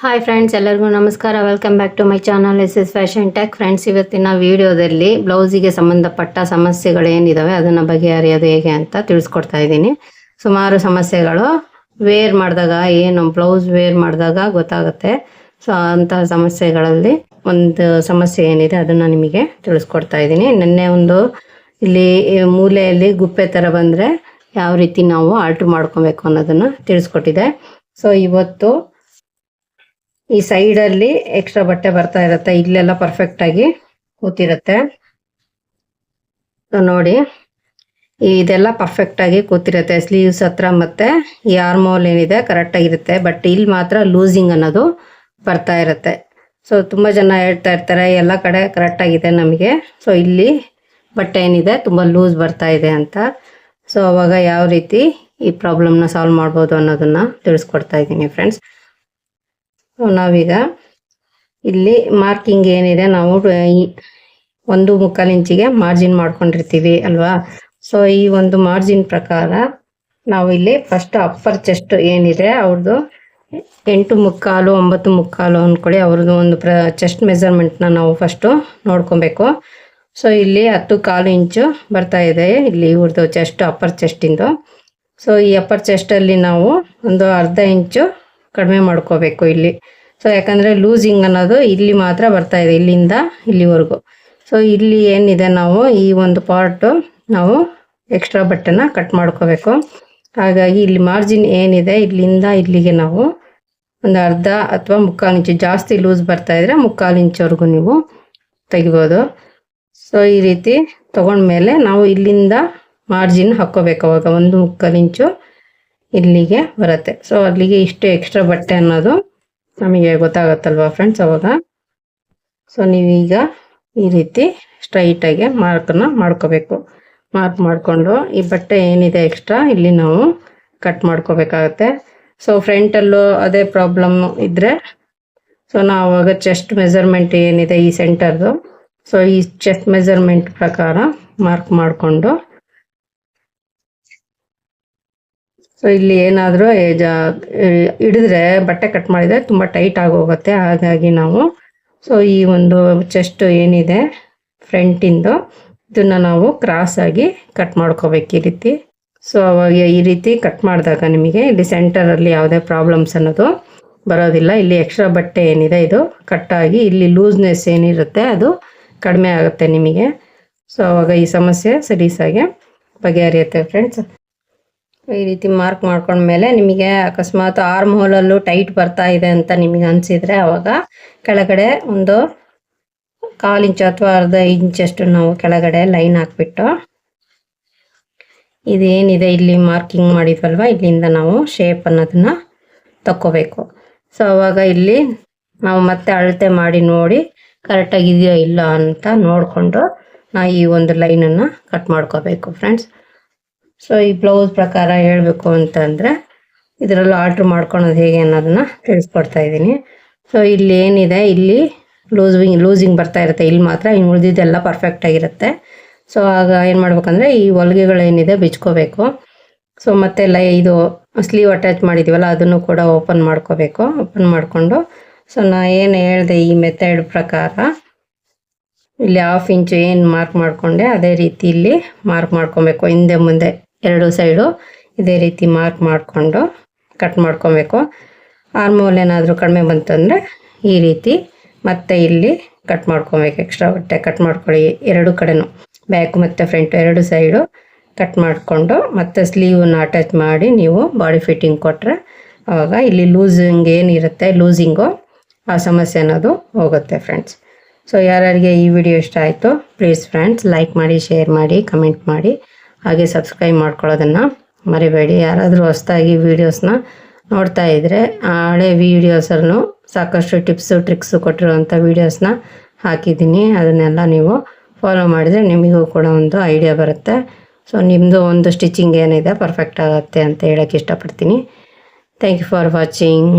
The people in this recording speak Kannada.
ಹಾಯ್ ಫ್ರೆಂಡ್ಸ್ ಎಲ್ಲರಿಗೂ ನಮಸ್ಕಾರ. Welcome back to my channel S S fashion tech friends ಇವತ್ತಿನ ವಿಡಿಯೋದಲ್ಲಿ ಬ್ಲೌಸಿಗೆ ಸಂಬಂಧಪಟ್ಟ ಸಮಸ್ಯೆಗಳು ಏನಿದಾವೆ, ಅದನ್ನು ಬಗೆಹರಿಯೋದು ಹೇಗೆ ಅಂತ ತಿಳಿಸ್ಕೊಡ್ತಾ ಇದ್ದೀನಿ. ಸುಮಾರು ಸಮಸ್ಯೆಗಳು. ವೇರ್ ಮಾಡಿದಾಗ ಏನು, ಬ್ಲೌಸ್ ವೇರ್ ಮಾಡಿದಾಗ ಗೊತ್ತಾಗುತ್ತೆ. ಸೊ ಅಂತಹ ಸಮಸ್ಯೆಗಳಲ್ಲಿ ಒಂದು ಸಮಸ್ಯೆ ಏನಿದೆ, ಅದನ್ನು ನಿಮಗೆ ತಿಳಿಸ್ಕೊಡ್ತಾ ಇದ್ದೀನಿ. ನಿನ್ನೆ ಒಂದು ಇಲ್ಲಿ ಮೂಲೆಯಲ್ಲಿ ಗುಪ್ಪೆ ಥರ ಬಂದರೆ ಯಾವ ರೀತಿ ನಾವು ಆಲ್ಟ್ರ್ ಮಾಡ್ಕೊಬೇಕು ಅನ್ನೋದನ್ನು ತಿಳಿಸ್ಕೊಟ್ಟಿದೆ. ಸೊ ಇವತ್ತು ಈ ಸೈಡ್ ಅಲ್ಲಿ ಎಕ್ಸ್ಟ್ರಾ ಬಟ್ಟೆ ಬರ್ತಾ ಇರುತ್ತೆ. ಇಲ್ಲೆಲ್ಲ ಪರ್ಫೆಕ್ಟ್ ಆಗಿ ಕೂತಿರುತ್ತೆ. ನೋಡಿ ಇದೆಲ್ಲ ಪರ್ಫೆಕ್ಟ್ ಆಗಿ ಕೂತಿರುತ್ತೆ. ಸ್ಲೀವ್ಸ್ ಹತ್ರ ಮತ್ತೆ ಈ ಆರ್ಮೋಲ್ ಏನಿದೆ ಕರೆಕ್ಟ್ ಆಗಿರುತ್ತೆ ಬಟ್ ಇಲ್ಲಿ ಮಾತ್ರ ಲೂಸಿಂಗ್ ಅನ್ನೋದು ಬರ್ತಾ ಇರುತ್ತೆ. ಸೊ ತುಂಬಾ ಜನ ಹೇಳ್ತಾ ಇರ್ತಾರೆ, ಎಲ್ಲ ಕಡೆ ಕರೆಕ್ಟ್ ಆಗಿದೆ ನಮಗೆ. ಸೊ ಇಲ್ಲಿ ಬಟ್ಟೆ ಏನಿದೆ, ತುಂಬಾ ಲೂಸ್ ಬರ್ತಾ ಇದೆ ಅಂತ. ಸೊ ಅವಾಗ ಯಾವ ರೀತಿ ಈ ಪ್ರಾಬ್ಲಮ್ನ ಸಾಲ್ವ್ ಮಾಡ್ಬೋದು ಅನ್ನೋದನ್ನ ತಿಳಿಸ್ಕೊಡ್ತಾ ಇದ್ದೀನಿ ಫ್ರೆಂಡ್ಸ್ ನಾವೀಗ ಇಲ್ಲಿ ಮಾರ್ಕಿಂಗ್ ಏನಿದೆ ನಾವು ಒಂದು ಮುಕ್ಕಾಲು ಇಂಚಿಗೆ ಮಾರ್ಜಿನ್ ಮಾಡ್ಕೊಂಡಿರ್ತೀವಿ ಅಲ್ವಾ? ಸೊ ಈ ಒಂದು ಮಾರ್ಜಿನ್ ಪ್ರಕಾರ ನಾವು ಇಲ್ಲಿ ಫಸ್ಟ್ ಅಪ್ಪರ್ ಚೆಸ್ಟ್ ಏನಿದೆ ಅವ್ರದ್ದು ಎಂಟು ಮುಕ್ಕಾಲು, ಒಂಬತ್ತು ಮುಕ್ಕಾಲು ಅಂದ್ಕೊಳ್ಳಿ ಅವ್ರದ್ದು ಒಂದು ಪ್ರ ಚೆಸ್ಟ್ ಮೆಜರ್ಮೆಂಟ್ನ ನಾವು ಫಸ್ಟು ನೋಡ್ಕೊಬೇಕು. ಸೊ ಇಲ್ಲಿ ಹತ್ತು ಕಾಲು ಇಂಚು ಬರ್ತಾ ಇದೆ, ಇಲ್ಲಿ ಇವ್ರದ್ದು ಚೆಸ್ಟ್ ಅಪ್ಪರ್ ಚೆಸ್ಟಿಂದು ಸೊ ಈ ಅಪ್ಪರ್ ಚೆಸ್ಟಲ್ಲಿ ನಾವು ಒಂದು ಅರ್ಧ ಇಂಚು ಕಡಿಮೆ ಮಾಡ್ಕೋಬೇಕು ಇಲ್ಲಿ. ಸೊ ಯಾಕಂದರೆ ಲೂಸಿಂಗ್ ಅನ್ನೋದು ಇಲ್ಲಿ ಮಾತ್ರ ಬರ್ತಾ ಇದೆ, ಇಲ್ಲಿಂದ ಇಲ್ಲಿವರೆಗೂ. ಸೊ ಇಲ್ಲಿ ಏನಿದೆ ನಾವು, ಈ ಒಂದು ಪಾರ್ಟು ನಾವು ಎಕ್ಸ್ಟ್ರಾ ಬಟ್ಟೆನ ಕಟ್ ಮಾಡ್ಕೋಬೇಕು. ಹಾಗಾಗಿ ಇಲ್ಲಿ ಮಾರ್ಜಿನ್ ಏನಿದೆ, ಇಲ್ಲಿಂದ ಇಲ್ಲಿಗೆ ನಾವು ಒಂದು ಅರ್ಧ ಅಥವಾ ಮುಕ್ಕಾಲು ಇಂಚು, ಜಾಸ್ತಿ ಲೂಸ್ ಬರ್ತಾ ಇದ್ರೆ ಮುಕ್ಕಾಲು ಇಂಚವರೆಗೂ ನೀವು ತೆಗಿಬೋದು. ಸೊ ಈ ರೀತಿ ತೊಗೊಂಡ್ಮೇಲೆ ನಾವು ಇಲ್ಲಿಂದ ಮಾರ್ಜಿನ್ ಹಾಕ್ಕೋಬೇಕು, ಅವಾಗ ಒಂದು ಮುಕ್ಕಾಲು ಇಂಚು ಇಲ್ಲಿಗೆ ಬರುತ್ತೆ. ಸೊ ಅಲ್ಲಿಗೆ ಇಷ್ಟು ಎಕ್ಸ್ಟ್ರಾ ಬಟ್ಟೆ ಅನ್ನೋದು ನಮಗೆ ಗೊತ್ತಾಗತ್ತಲ್ವಾ ಫ್ರೆಂಡ್ಸ್ ಅವಾಗ? ಸೊ ನೀವೀಗ ಈ ರೀತಿ ಸ್ಟ್ರೈಟಾಗಿ ಮಾರ್ಕನ್ನ ಮಾಡ್ಕೋಬೇಕು. ಮಾರ್ಕ್ ಮಾಡಿಕೊಂಡು ಈ ಬಟ್ಟೆ ಏನಿದೆ ಎಕ್ಸ್ಟ್ರಾ ಇಲ್ಲಿ ನಾವು ಕಟ್ ಮಾಡ್ಕೋಬೇಕಾಗತ್ತೆ. ಸೊ ಫ್ರಂಟಲ್ಲೂ ಅದೇ ಪ್ರಾಬ್ಲಮ್ ಇದ್ದರೆ ಸೊ ನಾವು ಆವಾಗ ಚೆಸ್ಟ್ ಮೆಜರ್ಮೆಂಟ್ ಏನಿದೆ ಈ ಸೆಂಟರ್ದು ಸೊ ಈ ಚೆಸ್ಟ್ ಮೆಜರ್ಮೆಂಟ್ ಪ್ರಕಾರ ಮಾರ್ಕ್ ಮಾಡಿಕೊಂಡು ಸೊ ಇಲ್ಲಿ ಏನಾದರೂ ಹಿಡಿದ್ರೆ, ಬಟ್ಟೆ ಕಟ್ ಮಾಡಿದ್ರೆ ತುಂಬ ಟೈಟ್ ಆಗೋಗುತ್ತೆ. ಹಾಗಾಗಿ ನಾವು ಸೊ ಈ ಒಂದು ಚೆಸ್ಟ್ ಏನಿದೆ ಫ್ರಂಟಿಂದು ಇದನ್ನ ನಾವು ಕ್ರಾಸ್ ಆಗಿ ಕಟ್ ಮಾಡ್ಕೋಬೇಕು ಈ ರೀತಿ. ಸೊ ಅವಾಗ ಈ ರೀತಿ ಕಟ್ ಮಾಡಿದಾಗ ನಿಮಗೆ ಇಲ್ಲಿ ಸೆಂಟರಲ್ಲಿ ಯಾವುದೇ ಪ್ರಾಬ್ಲಮ್ಸ್ ಅನ್ನೋದು ಬರೋದಿಲ್ಲ. ಇಲ್ಲಿ ಎಕ್ಸ್ಟ್ರಾ ಬಟ್ಟೆ ಏನಿದೆ, ಇದು ಕಟ್ಟಾಗಿ ಇಲ್ಲಿ ಲೂಸ್ನೆಸ್ ಏನಿರುತ್ತೆ, ಅದು ಕಡಿಮೆ ಆಗುತ್ತೆ ನಿಮಗೆ. ಸೊ ಅವಾಗ ಈ ಸಮಸ್ಯೆ ಸಲೀಸಾಗಿ ಬಗೆಹರಿಯುತ್ತೆ ಫ್ರೆಂಡ್ಸ್ ಈ ರೀತಿ ಮಾರ್ಕ್ ಮಾಡ್ಕೊಂಡ್ಮೇಲೆ ನಿಮಗೆ ಅಕಸ್ಮಾತ್ ಆರ್ಮ್ ಹೋಲಲ್ಲೂ ಟೈಟ್ ಬರ್ತಾ ಇದೆ ಅಂತ ನಿಮಗೆ ಅನಿಸಿದ್ರೆ ಆವಾಗ ಕೆಳಗಡೆ ಒಂದು ಕಾಲು ಇಂಚು ಅಥವಾ ಅರ್ಧ ಇಂಚಷ್ಟು ನಾವು ಕೆಳಗಡೆ ಲೈನ್ ಹಾಕ್ಬಿಟ್ಟು ಇದೇನಿದೆ ಇಲ್ಲಿ ಮಾರ್ಕಿಂಗ್ ಮಾಡಿದ್ವಲ್ವ? ಇಲ್ಲಿಂದ ನಾವು ಶೇಪ್ ಅನ್ನೋದನ್ನ ತಕ್ಕೋಬೇಕು. ಸೊ ಅವಾಗ ಇಲ್ಲಿ ನಾವು ಮತ್ತೆ ಅಳತೆ ಮಾಡಿ ನೋಡಿ ಕರೆಕ್ಟಾಗಿ ಇದೆಯೋ ಇಲ್ಲ ಅಂತ ನೋಡಿಕೊಂಡು ನಾ ಈ ಒಂದು ಲೈನನ್ನು ಕಟ್ ಮಾಡ್ಕೋಬೇಕು ಫ್ರೆಂಡ್ಸ್ ಸೊ ಈ ಬ್ಲೌಸ್ ಪ್ರಕಾರ ಹೇಳಬೇಕು ಅಂತಂದರೆ, ಇದರಲ್ಲೂ ಆರ್ಡ್ರ್ ಮಾಡ್ಕೊಳೋದು ಹೇಗೆ ಅನ್ನೋದನ್ನ ತಿಳಿಸ್ಕೊಡ್ತಾ ಇದ್ದೀನಿ. ಸೊ ಇಲ್ಲಿ ಏನಿದೆ? ಇಲ್ಲಿ ಲೂಸಿಂಗ್ ಲೂಸಿಂಗ್ ಬರ್ತಾ ಇರುತ್ತೆ. ಇಲ್ಲಿ ಮಾತ್ರ ಇನ್ನು ಉಳಿದಿದ್ದೆಲ್ಲ ಪರ್ಫೆಕ್ಟ್ ಆಗಿರುತ್ತೆ. ಸೊ ಆಗ ಏನು ಮಾಡ್ಬೇಕಂದ್ರೆ, ಈ ಹೊಲಿಗೆಗಳೇನಿದೆ ಬಿಚ್ಕೋಬೇಕು. ಸೊ ಮತ್ತೆ ಲೈ, ಇದು ಸ್ಲೀವ್ ಅಟ್ಯಾಚ್ ಮಾಡಿದ್ದೀವಲ್ಲ ಅದನ್ನು ಕೂಡ ಓಪನ್ ಮಾಡ್ಕೋಬೇಕು. ಓಪನ್ ಮಾಡಿಕೊಂಡು ಸೊ ನಾ ಏನು ಹೇಳಿದೆ ಈ ಮೆಥಡ್ ಪ್ರಕಾರ, ಇಲ್ಲಿ ಹಾಫ್ ಇಂಚು ಏನು ಮಾರ್ಕ್ ಮಾಡಿಕೊಂಡೆ, ಅದೇ ರೀತಿ ಇಲ್ಲಿ ಮಾರ್ಕ್ ಮಾಡ್ಕೊಬೇಕು ಹಿಂದೆ ಮುಂದೆ. ಎರಡು ಸೈಡು ಇದೇ ರೀತಿ ಮಾರ್ಕ್ ಮಾಡಿಕೊಂಡು ಕಟ್ ಮಾಡ್ಕೊಬೇಕು. ಆರ್ಮೋಲ್ ಏನಾದರೂ ಕಡಿಮೆ ಬಂತಂದರೆ ಈ ರೀತಿ ಮತ್ತೆ ಇಲ್ಲಿ ಕಟ್ ಮಾಡ್ಕೊಬೇಕು. ಎಕ್ಸ್ಟ್ರಾ ಬಟ್ಟೆ ಕಟ್ ಮಾಡ್ಕೊಳ್ಳಿ ಎರಡು ಕಡೆನೂ. ಬ್ಯಾಕ್ ಮತ್ತು ಫ್ರಂಟ್ ಎರಡು ಸೈಡು ಕಟ್ ಮಾಡಿಕೊಂಡು ಮತ್ತೆ ಸ್ಲೀವನ್ನ ಅಟ್ಯಾಚ್ ಮಾಡಿ ನೀವು ಬಾಡಿ ಫಿಟ್ಟಿಂಗ್ ಕೊಟ್ಟರೆ ಆವಾಗ ಇಲ್ಲಿ ಲೂಸಿಂಗ್ ಏನಿರುತ್ತೆ, ಲೂಸಿಂಗು ಆ ಸಮಸ್ಯೆ ಅನ್ನೋದು ಹೋಗುತ್ತೆ ಫ್ರೆಂಡ್ಸ್. ಸೊ ಯಾರ್ಯಾರಿಗೆ ಈ ವಿಡಿಯೋ ಇಷ್ಟ ಆಯಿತು ಪ್ಲೀಸ್ ಫ್ರೆಂಡ್ಸ್ ಲೈಕ್ ಮಾಡಿ ಶೇರ್ ಮಾಡಿ ಕಮೆಂಟ್ ಮಾಡಿ. ಹಾಗೆ ಸಬ್ಸ್ಕ್ರೈಬ್ ಮಾಡ್ಕೊಳ್ಳೋದನ್ನು ಮರಿಬೇಡಿ. ಯಾರಾದರೂ ಹೊಸದಾಗಿ ವೀಡಿಯೋಸ್ನ ನೋಡ್ತಾ ಇದ್ದರೆ ಹಳೆ ವೀಡಿಯೋಸನ್ನು ಸಾಕಷ್ಟು ಟಿಪ್ಸು ಟ್ರಿಕ್ಸು ಕೊಟ್ಟಿರುವಂಥ ವೀಡಿಯೋಸ್ನ ಹಾಕಿದ್ದೀನಿ. ಅದನ್ನೆಲ್ಲ ನೀವು ಫಾಲೋ ಮಾಡಿದರೆ ನಿಮಗೂ ಕೂಡ ಒಂದು ಐಡಿಯಾ ಬರುತ್ತೆ. ಸೊ ನಿಮ್ಮದು ಒಂದು ಸ್ಟಿಚಿಂಗ್ ಏನಿದೆ ಪರ್ಫೆಕ್ಟ್ ಆಗುತ್ತೆ ಅಂತ ಹೇಳೋಕ್ಕೆ ಇಷ್ಟಪಡ್ತೀನಿ. Thank you for watching